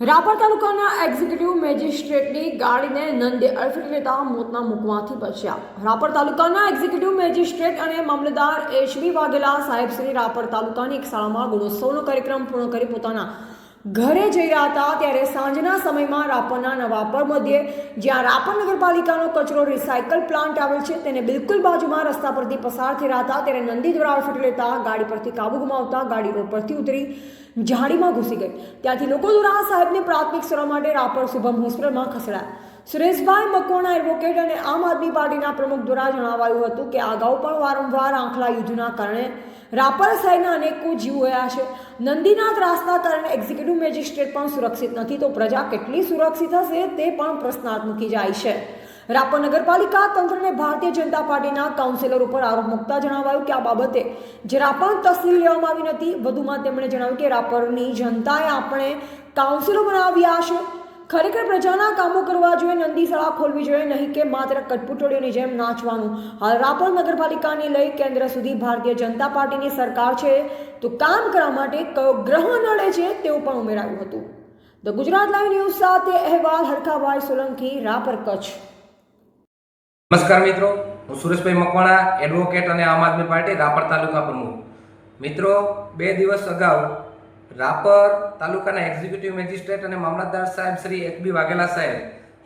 રાપર તાલુકાના એક્ઝિક્યુટિવ મેજિસ્ટ્રેટની ગાડીને નંદે અડફેટ લેતા મોતના મુખમાંથી બચ્યા રાપર તાલુકાના એક્ઝિક્યુટિવ મેજિસ્ટ્રેટ અને મામલતદાર એચબી વાઘેલા સાહેબ શ્રી રાપર તાલુકાની એક શાળામાં ગુણોત્સવનો કાર્યક્રમ પૂર્ણ કરી પોતાના ઘરે જઈ રહ્યા હતા ત્યારે સાંજના સમયમાં રાપરના નવાપર મધ્યે જ્યાં રાપર નગરપાલિકાનો કચરો રિસાયકલ પ્લાન્ટ આવેલ છે, તેને બિલકુલ બાજુમાં રસ્તા પરથી પસાર થઈ રહ્યા હતા ત્યારે નંદી દ્વારા ફૂટી લેતા ગાડી પરથી કાબુ ગુમાવતા ગાડી રોડ પરથી ઉતરી ઝાડીમાં ઘૂસી ગઈ. ત્યાંથી લોકો દ્વારા સાહેબને પ્રાથમિક સારવાર માટે રાપર શુભમ હોસ્પિટલમાં ખસેડાયા. સુરેશભાઈ મકવાણા એડવોકેટ અને આમ આદમી પાર્ટીના પ્રમુખ દ્વારા જણાવાયું હતું કે અગાઉ પણ વારંવાર આંખલા યુદ્ધના કારણે રાપર શહેરના અનેકો જીવ ગયા છે. નંદીનાથ રાસના કારણે એક્ઝિક્યુટિવ મેજિસ્ટ્રેટ પણ સુરક્ષિત નથી, તો પ્રજા કેટલી સુરક્ષિત હશે તે પણ પ્રશ્નાર્થ મૂકી જાય છે. રાપર નગરપાલિકા તંત્રને ભારતીય જનતા પાર્ટીના કાઉન્સિલર ઉપર આરોપ મૂકતા જણાવાયું કે આ બાબતે જરા પણ તસલીમ લેવામાં આવી નથી, વધુમાં તેમણે જણાવ્યું કે રાપરની જનતાએ આપણે કાઉન્સિલો બનાવ્યા છે. ખરેખર પ્રજાના કામો કરવા જોઈએ, નંદી શાળા ખોલવી જોઈએ, નહીં કે માત્ર કટપુટોળીઓની જેમ નાચવાનું. હાલ રાપર નગરપાલિકાની લઈ કેન્દ્ર સુધી ભારતીય જનતા પાર્ટીની સરકાર છે. તો કામ કરવા માટે કયો ગ્રહ નડે છે તેવું પણ ઉમેરાયું હતું. ધ ગુજરાત લાઈવ ન્યૂઝ સાથે અહેવાલ હરખાભાઈ સોલંકી, રાપર કચ્છ. નમસ્કાર મિત્રો, હું સુરેશભાઈ મકવાણા, એડવોકેટ અને આમ આદમી પાર્ટી રાપર તાલુકા પ્રમુખ. મિત્રો, બે દિવસ અગાઉ રાપર તાલુકાના એક્ઝિક્યુટિવ મેજિસ્ટ્રેટ અને મામલતદાર સાહેબ શ્રી એક બી વાઘેલા સાહેબ,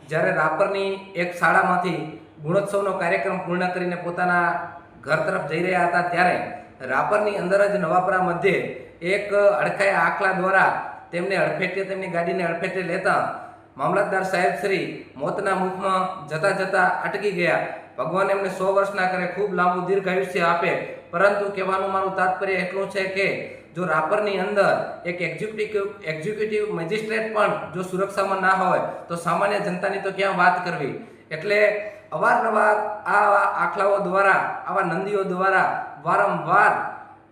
જ્યારે રાપરની એક શાળામાંથી ગુણોત્સવનો કાર્યક્રમ પૂર્ણ કરીને પોતાના ઘર તરફ જઈ રહ્યા હતા, ત્યારે રાપરની અંદર જ નવાપરા મધ્યે એક અડખાયા આખલા દ્વારા તેમને અડફેટે, તેમની ગાડીને અડફેટે લેતા મામલતદાર સાહેબ શ્રી મોતના મુખમાં જતા જતા અટકી ગયા. ભગવાન એમને સો વર્ષના કરે ખૂબ લાંબુ દીર્ઘાયુષ્ય આપે, પરંતુ કહેવાનું મારું તાત્પર્ય એટલું છે કે જો રાપરની અંદર એક એક્ઝિક્યુટિવ એક્ઝિક્યુટિવ મેજિસ્ટ્રેટ પણ જો સુરક્ષામાં ના હોય, તો સામાન્ય જનતાની તો ક્યાં વાત કરવી? એટલે અવારનવાર આ આખલાઓ દ્વારા, આવા નંદીઓ દ્વારા વારંવાર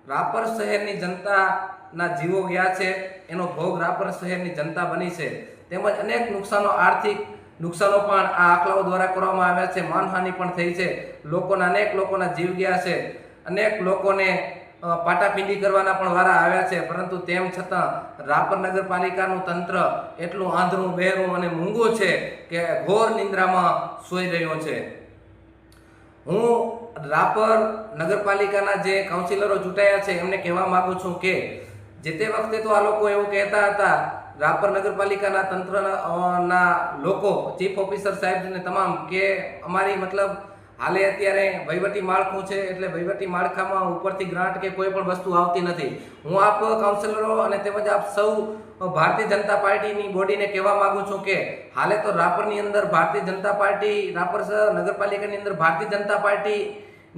રાપર શહેરની જનતાના જીવો ગયા છે, એનો ભોગ રાપર શહેરની જનતા બની છે. તેમજ અનેક નુકસાનો, આર્થિક નુકસાનો પણ આ આખલાઓ દ્વારા કરવામાં આવ્યા છે, માનહાનિ પણ થઈ છે. લોકોના, અનેક લોકોના જીવ ગયા છે. અનેક લોકોને પાટાપીંડી કરવાના પણ વારા આવ્યા છે. પરંતુ તેમ છતાં રાપર નગરપાલિકાનું તંત્ર એટલું આંધળું, બહેરું અને મૂંગું છે કે ઘોર નિંદ્રામાં સોઈ રહ્યો છે. હું રાપર નગરપાલિકાના જે કાઉન્સિલરો ચૂંટાયા છે, એમને કહેવા માગું છું કે જે તે વખતે તો આ લોકો એવું કહેતા હતા, રાપર નગરપાલિકાના તંત્રના લોકો ચીફ ઓફિસર સાહેબને તમામ કે અમારી મતલબ હાલે અત્યારે વહીવટી માળખું છે એટલે વહીવટી માળખામાં ઉપરથી ગ્રાન્ટ કે કોઈ પણ વસ્તુ આવતી નથી. હું આપ કાઉન્સિલરો અને તેમજ આપ સૌ ભારતીય જનતા પાર્ટીની બોડીને કહેવા માંગુ છું કે હાલે તો રાપરની અંદર ભારતીય જનતા પાર્ટી, રાપર નગરપાલિકાની અંદર ભારતીય જનતા પાર્ટી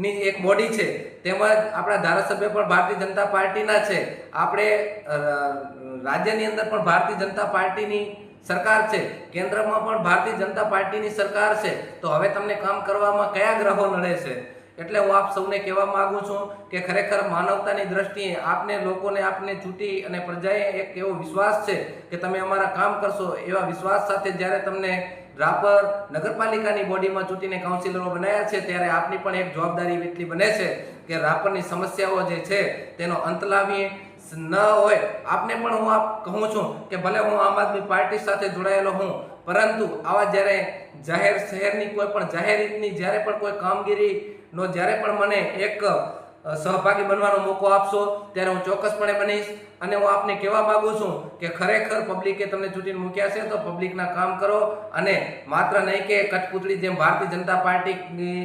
ની એક બોડી છે. તેમજ આપણા ધારાસભ્ય પણ ભારતીય જનતા પાર્ટીના છે. આપણે રાજ્યની અંદર પણ ભારતીય જનતા પાર્ટીની સરકાર છે. કેન્દ્રમાં પણ ભારતીય જનતા પાર્ટીની સરકાર છે. તો હવે તમને કામ કરવામાં કયા ગ્રહો નડે છે? એટલે હું આપ સૌને કહેવા માંગુ છું કે ખરેખર માનવતાની દ્રષ્ટિએ આપને, લોકોને આપને ચૂંટી અને પ્રજાએ એક એવો વિશ્વાસ છે કે તમે અમારા કામ કરશો એવા વિશ્વાસ સાથે જ્યારે તમને રાપર નગરપાલિકાની બોડીમાં ચૂંટીને કાઉન્સિલરો બનાવ્યા છે, ત્યારે આપની પણ એક જવાબદારી એટલી બને છે કે રાપરની સમસ્યાઓ જે છે તેનો અંત લાવીએ. ન હોય. આપને પણ હું આપ કહું છું કે ભલે હું આમ આદમી પાર્ટી સાથે જોડાયેલો હું, પરંતુ આવા જ્યારે જાહેર શહેરની કોઈ પણ જાહેર રીતની જ્યારે પણ કોઈ કામગીરીનો જ્યારે પણ મને એક સહભાગી બનવાનો મોકો આપશો, ત્યારે હું ચોક્કસપણે બનીશ. અને હું આપને કહેવા માગું છું કે ખરેખર પબ્લિકે તમને ચૂંટીને મૂક્યા છે તો પબ્લિકના કામ કરો. અને માત્ર નહીં કે કઠપૂતળી જેમ ભારતીય જનતા પાર્ટીની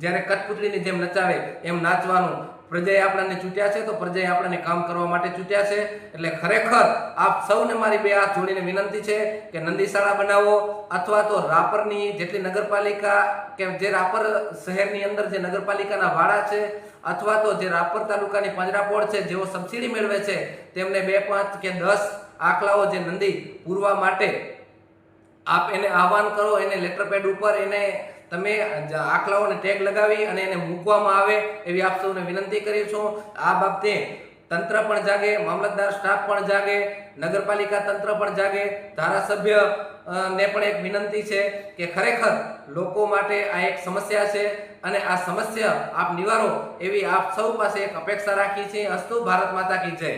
જ્યારે કઠપુતળીની જેમ નચાવે એમ નાચવાનું. પ્રજાએ આપણને ચૂંટ્યા છે તો પ્રજાએ આપણને કામ કરવા માટે ચૂંટ્યા છે. એટલે ખરેખર આપ સૌને મારી બે હાથ જોડીને વિનંતી છે કે નંદીશાળા બનાવો અથવા તો રાપરની જેટલી નગરપાલિકા કે જે રાપર શહેરની અંદર જે નગરપાલિકાના વાડા છે અથવા તો જે રાપર તાલુકાની પાંજરાપોળ છે જેઓ સબસિડી મેળવે છે તેમને બે પાંચ કે દસ આંકડાઓ જે નંદી પૂરવા માટે આપ એને આહવાન કરો, એને લેટર પેડ ઉપર, એને તમે આખલાઓને ટેગ લગાવી અને એને મૂકવામાં આવે એવી આપ સૌને વિનંતી કરી છું. આ બાબતે તંત્ર પણ જાગે, મામલતદાર સ્ટાફ પણ જાગે, નગરપાલિકા તંત્ર પણ જાગે. ધારાસભ્ય ને પણ એક વિનંતી છે કે ખરેખર લોકો માટે આ એક સમસ્યા છે અને આ સમસ્યા આપ નિવારો એવી આપ સૌ પાસે એક અપેક્ષા રાખી છે. અસ્તુ ભારત માતા કી જય.